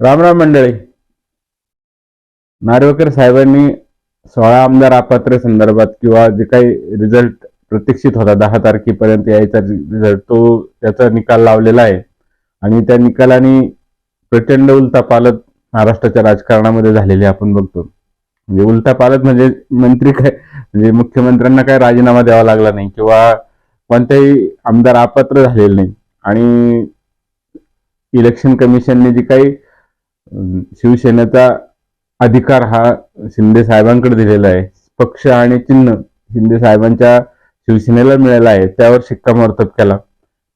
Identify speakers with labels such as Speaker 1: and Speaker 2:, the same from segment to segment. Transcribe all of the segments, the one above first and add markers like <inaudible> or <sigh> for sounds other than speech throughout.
Speaker 1: रामराम मंडळी. नार्वेकर साहेबांनी सोळा आमदार अपात्र संदर्भात किंवा जे काही रिझल्ट प्रतीक्षित होता दहा तारखेपर्यंत यायचा रिझल्ट तो त्याचा निकाल लावलेला आहे. आणि त्या निकालाने प्रचंड उलथा पालत महाराष्ट्राच्या राजकारणामध्ये झालेली आपण बघतो. म्हणजे उलटा पालत म्हणजे मंत्री काय म्हणजे मुख्यमंत्र्यांना काय राजीनामा द्यावा लागला नाही किंवा कोणत्याही आमदार अपात्र झालेले नाही. आणि इलेक्शन कमिशनने जी काही शिवसेनेचा अधिकार हा शिंदे साहेबांकडे दिलेला आहे. पक्ष आणि चिन्ह शिंदे साहेबांच्या शिवसेनेला मिळाला आहे. त्यावर शिक्कामोर्तब केला.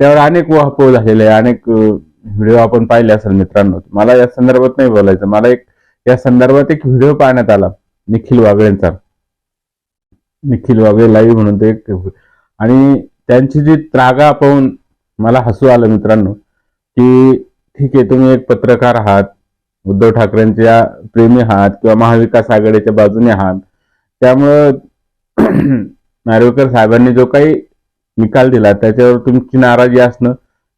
Speaker 1: त्यावर अनेक वाहपोह झालेले आहे. अनेक व्हिडिओ आपण पाहिले असेल मित्रांनो. मला या संदर्भात नाही बोलायचं. मला एक या संदर्भात एक व्हिडिओ पाहण्यात आला. निखिल वागळेंचा निखिल वागळे लाईव्ह म्हणून ते एक आणि त्यांची जी त्रागा पाहून मला हसू आलं मित्रांनो की ठीक आहे तुम्ही एक पत्रकार आहात. उद्धव ठाकरेंच्या प्रेमी आहात किंवा महाविकास आघाडीच्या बाजूने आहात. त्यामुळं <clears throat> नार्वेकर साहेबांनी जो काही निकाल दिला त्याच्यावर तुमची नाराजी असणं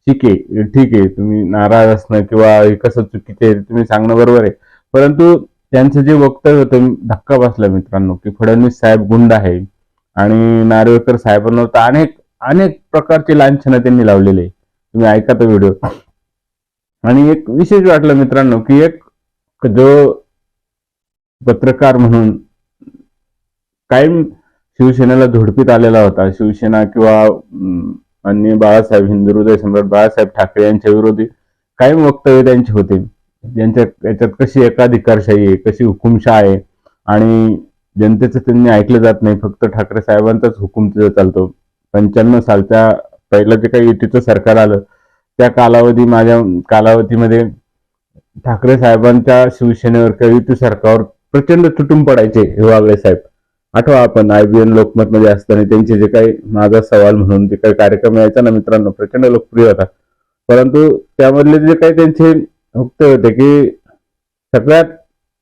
Speaker 1: ठीक आहे. ठीक आहे तुम्ही नाराज असणं किंवा हे कसं चुकीचे आहे तुम्ही सांगणं बरोबर आहे. परंतु त्यांचं जे वक्तव्य होतं धक्का बसला मित्रांनो की फडणवीस साहेब गुंड आहे आणि नार्वेकर साहेबांवर तर अनेक अनेक प्रकारची लांछनं त्यांनी लावलेली आहे. तुम्ही ऐका तो व्हिडिओ. आणि एक विशेष वाटलं मित्रांनो की एक जो पत्रकार म्हणून कायम शिवसेनेला झोडपीत आलेला होता शिवसेना किंवा अन्य बाळासाहेब हिंदू हृदय सम्राट बाळासाहेब ठाकरे यांच्या विरोधी कायम वक्तव्य त्यांचे होते. त्यांच्या याच्यात कशी एकाधिकारशाही आहे कशी हुकुमशाह आहे आणि जनतेचं त्यांनी ऐकलं जात नाही फक्त ठाकरे साहेबांचाच हुकूम तिथं चालतो. पंच्याण्णव सालच्या पहिलं जे काही युतीचं सरकार आलं त्या कालावधी माझ्या कालावधीमध्ये ठाकरे साहेबांच्या शिवसेनेवर किंवा युती सरकारवर प्रचंड तुटून पडायचे हे वागळे साहेब. आठवा आपण आय बी लोकमत मध्ये असताना त्यांचे जे काही माझा सवाल म्हणून जे काही कार्यक्रम यायचा ना मित्रांनो प्रचंड लोकप्रिय होता. परंतु त्यामधले जे काही त्यांचे वक्तव्य होते की सगळ्यात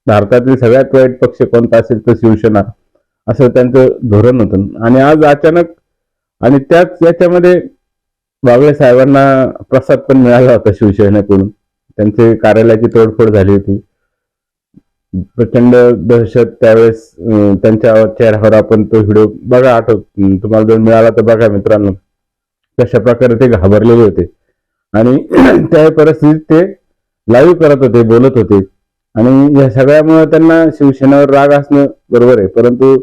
Speaker 1: भारतातील सगळ्यात वाईट पक्ष कोणता असेल तर शिवसेना असं त्यांचं धोरण होतं. आणि आज अचानक आणि त्याच याच्यामध्ये बागळे साहेबांना प्रसाद पण मिळाला होता शिवसेनेकडून. त्यांचे कार्यालयाची तोडफोड झाली होती. प्रचंड दहशत त्यावेळेस त्यांच्या चेहऱ्यावर आपण तो व्हिडिओ बघा आठवत तुम्हाला जर मिळाला तर बघा मित्रांनो. कशा प्रकारे ते घाबरलेले होते. आणि <clears throat> त्या परिस्थितीत ते लाईव्ह करत होते बोलत होते. आणि या सगळ्यामुळे त्यांना शिवसेनेवर राग असणं बरोबर आहे. परंतु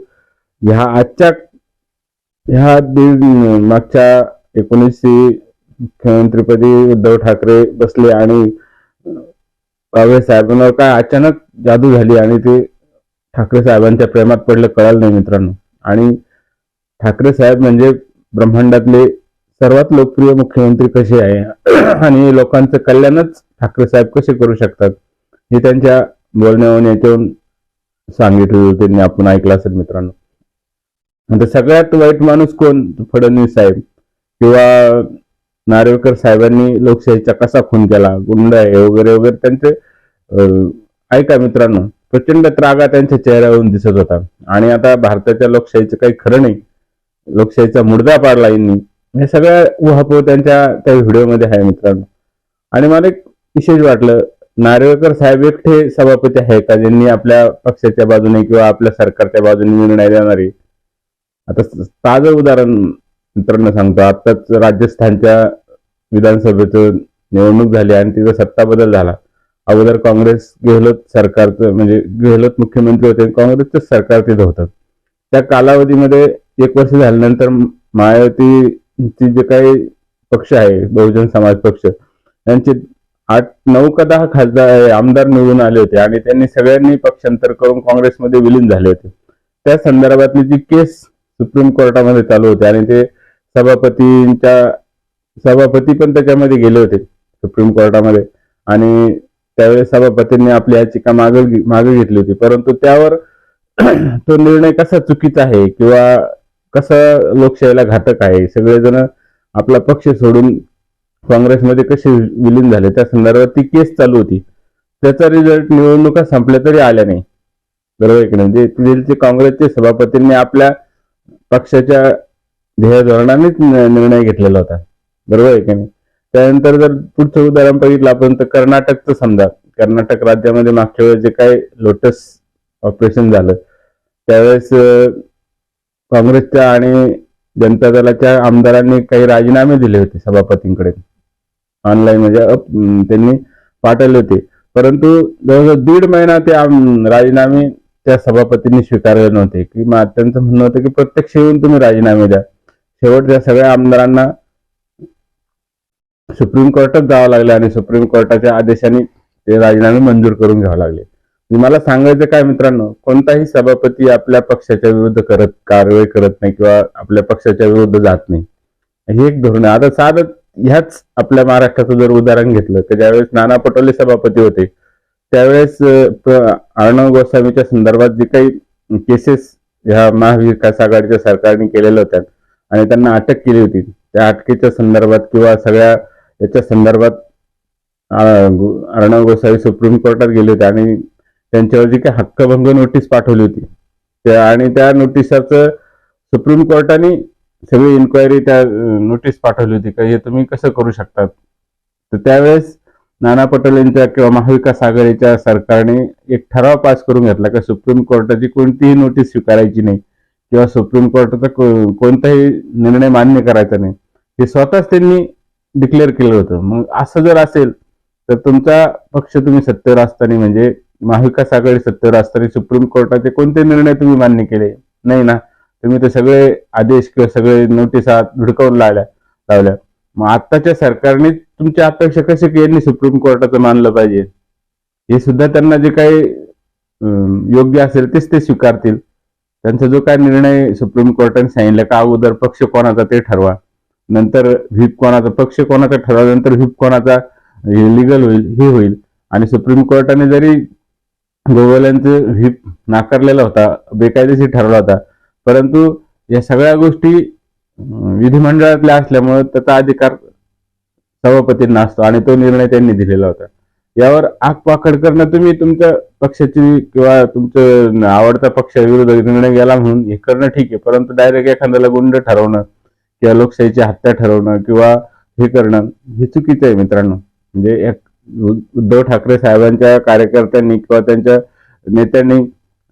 Speaker 1: ह्या आजच्या ह्या दीड मागच्या एकोणीसशे मुख्यमंत्रीपदी उद्धव ठाकरे बसले आणि बागळे साहेबांवर काय अचानक जादू झाली आणि ते ठाकरे साहेबांच्या प्रेमात पडलं कळालं नाही मित्रांनो. आणि ठाकरे साहेब म्हणजे ब्रह्मांडातले सर्वात लोकप्रिय मुख्यमंत्री कसे आहे? <clears throat> आणि लोकांचं कल्याणच ठाकरे साहेब कसे करू शकतात? हे त्यांच्या बोलण्यावरून याच्यावरून सांगितलं त्यांनी आपण ऐकलं असेल मित्रांनो. आता सगळ्यात वाईट माणूस कोण? फडणवीस साहेब. किंवा नार्वेकर साहेबांनी लोकशाहीचा कसा खून केला गुंड आहे वगैरे वगैरे त्यांचे ऐका मित्रांनो प्रचंड त्रागा त्यांच्या चेहऱ्यावरून दिसत होता. आणि आता भारताच्या लोकशाहीचं काही खरं नाही लोकशाहीचा मुर्दा पाडला यांनी. हे सगळ्या उहापोह त्यांच्या त्या व्हिडिओमध्ये आहे मित्रांनो. आणि मला एक विशेष वाटलं नार्वेकर साहेब एकटे सभापती आहे का ज्यांनी आपल्या पक्षाच्या बाजूने किंवा आपल्या सरकारच्या बाजूने निर्णय देणारे? आता ताजं उदाहरण मित्रांना सांगतो आताच राजस्थानच्या विधानसभेचं निवडणूक झाली आणि तिचा सत्ता बदल झाला. अगोदर काँग्रेस गेहलोत सरकारचं म्हणजे गेहलोत मुख्यमंत्री होते काँग्रेसचंच सरकार तिथं होतं. त्या कालावधीमध्ये एक वर्ष झाल्यानंतर मायावतीची जे काही पक्ष आहे बहुजन समाज पक्ष त्यांचे आठ नऊ का दहा खासदार आमदार निवडून आले होते आणि त्यांनी सगळ्यांनी पक्षांतर करून काँग्रेसमध्ये विलीन झाले होते. त्या संदर्भातली जी केस सुप्रीम कोर्टामध्ये चालू होते आणि ते सभापतींच्या सभापती पण त्याच्यामध्ये गेले होते सुप्रीम कोर्टामध्ये. आणि त्यावेळेस सभापतींनी आपली याचिका मागे मागे घेतली होती. परंतु त्यावर तो निर्णय कसा चुकीचा आहे किंवा कसा लोकशाहीला घातक आहे? सगळेजण आपला पक्ष सोडून काँग्रेसमध्ये कसे विलीन झाले? त्या संदर्भात ती केस चालू होती. त्याचा रिझल्ट निवडणुका संपल्या तरी आल्या नाही. बरोबर आहे की नाही? म्हणजे काँग्रेसचे सभापतींनी आपल्या पक्षाच्या ध्येय धोरणानेच निर्णय घेतलेला होता. बरोबर आहे की नाही? त्यानंतर जर पुढचं उदाहरण बघितलं आपण तर कर्नाटकचं समजा कर्नाटक राज्यामध्ये मागच्या वेळेस जे काही लोटस ऑपरेशन झालं त्यावेळेस काँग्रेसच्या आणि जनता दलाच्या आमदारांनी काही राजीनामे दिले होते सभापतींकडे. ऑनलाईन म्हणजे त्यांनी पाठवले होते. परंतु जवळजवळ दीड महिना ते राजीनामे त्या सभापतींनी स्वीकारले नव्हते. की मग त्यांचं म्हणणं होतं की प्रत्यक्ष येऊन तुम्ही राजीनामे द्या. शेवटच्या सगळ्या आमदारांना सुप्रीम कोर्टात जावं लागलं आणि सुप्रीम कोर्टाच्या आदेशाने ते राजीनामे मंजूर करून घ्यावे लागले. म्हणजे मला सांगायचं काय मित्रांनो कोणताही सभापती आपल्या पक्षाच्या विरुद्ध करत कारवाई करत नाही किंवा आपल्या पक्षाच्या विरुद्ध जात नाही. हे एक धोरण आहे. आता साधं ह्याच आपल्या महाराष्ट्राचं जर उदाहरण घेतलं तर ज्यावेळेस नाना पटोले सभापती होते त्यावेळेस अर्णव गोस्वामीच्या संदर्भात जे काही केसेस ह्या महाविकास आघाडीच्या सरकारने केलेल्या होत्या आणि त्यांना अटक केली होती. त्या अटकेच्या संदर्भात किंवा सगळ्या याच्या संदर्भात अर्णव गोसावी सुप्रीम कोर्टात गेले होते आणि त्यांच्यावर जी काही हक्कभंग नोटीस पाठवली होती. त्या आणि त्या नोटिसाचं सुप्रीम कोर्टाने सगळी इन्क्वायरी त्या नोटीस पाठवली होती का हे तुम्ही कसं करू शकतात? तर त्यावेळेस नाना पटोलेंच्या किंवा महाविकास आघाडीच्या सरकारने एक ठराव पास करून घेतला का सुप्रीम कोर्टाची कोणतीही नोटीस स्वीकारायची नाही. किंवा सुप्रीम कोर्टाचा कोणताही निर्णय मान्य करायचा नाही. हे स्वतःच त्यांनी डिक्लेअर केलं होतं. मग असं जर असेल तर तुमचा पक्ष तुम्ही सत्तेवर असताना म्हणजे महाविकास आघाडी सत्तेवर असताना सुप्रीम कोर्टाचे कोणते निर्णय तुम्ही मान्य केले? नाही ना? तुम्ही ते सगळे आदेश किंवा सगळे नोटिसा धुडकावून लावल्या लावल्या. मग आत्ताच्या सरकारने तुमच्या अपेक्षा कसे की यांनी सुप्रीम कोर्टाचं मानलं पाहिजे? हे सुद्धा त्यांना जे काही योग्य असेल तेच ते स्वीकारतील. त्यांचा जो काय निर्णय सुप्रीम कोर्टाने सांगितलं का अगोदर पक्ष कोणाचा ते ठरवा. नंतर व्हीप कोणाचा पक्ष कोणाचा ठरवा नंतर व्हीप कोणाचा लिगल होईल हे होईल. आणि सुप्रीम कोर्टाने जरी गोवाल्यांचं व्हीप नाकारलेला होता बेकायदेशीर ठरवला होता परंतु या सगळ्या गोष्टी विधिमंडळातल्या असल्यामुळे त्याचा अधिकार सभापतींना असतो आणि तो निर्णय त्यांनी दिलेला होता. यावर आगपाखड करणं तुम्ही तुमच्या पक्षाची किंवा तुमचं आवडता पक्षाविरुद्ध निर्णय गेला म्हणून हे करणं ठीक आहे. परंतु डायरेक्ट एखाद्याला गुंड ठरवणं किंवा लोकशाहीची हत्या ठरवणं किंवा हे करणं हे चुकीचं आहे मित्रांनो. म्हणजे एक उद्धव ठाकरे साहेबांच्या कार्यकर्त्यांनी किंवा त्यांच्या नेत्यांनी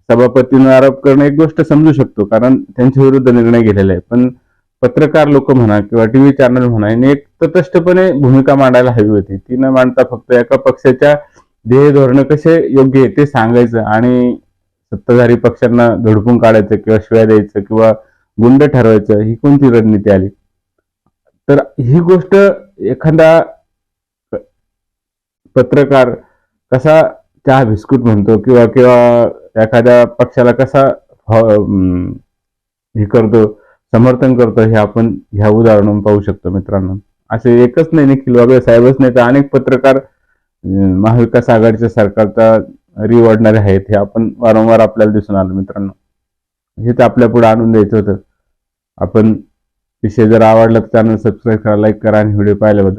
Speaker 1: सभापतींवर आरोप करणं एक गोष्ट समजू शकतो. कारण त्यांच्या विरुद्ध निर्णय घेतलेला आहे पण पत्रकार लोक म्हणा किंवा टी व्ही चॅनल म्हणा यांनी एक तटस्थपणे भूमिका मांडायला हवी होती. ती न मांडता फक्त एका पक्षाच्या ध्येय धोरण कसे योग्य आहे ते सांगायचं आणि सत्ताधारी पक्षांना धडपून काढायचं किंवा शिव्या द्यायचं किंवा गुंड ठरवायचं ही कोणती रणनीती आली? तर ही गोष्ट एखादा पत्रकार कसा चहा बिस्कुट म्हणतो किंवा किंवा एखाद्या पक्षाला कसा हे करतो समर्थन करतो हे आपण ह्या उदाहरण पाहू शकतो मित्रांनो. असे एकच नाही निखिल वागळे साहेबच नाही तर अनेक पत्रकार महाविकास आघाडीच्या सरकारचा री आहेत हे आपण वारंवार आपल्याला दिसून आलं मित्रांनो. हेच आपल्या पुढे आणून द्यायचं होतं. आपण विषय जर आवडला तर चॅनल सबस्क्राईब करा लाईक करा आणि व्हिडिओ पाहिल्याबद्दल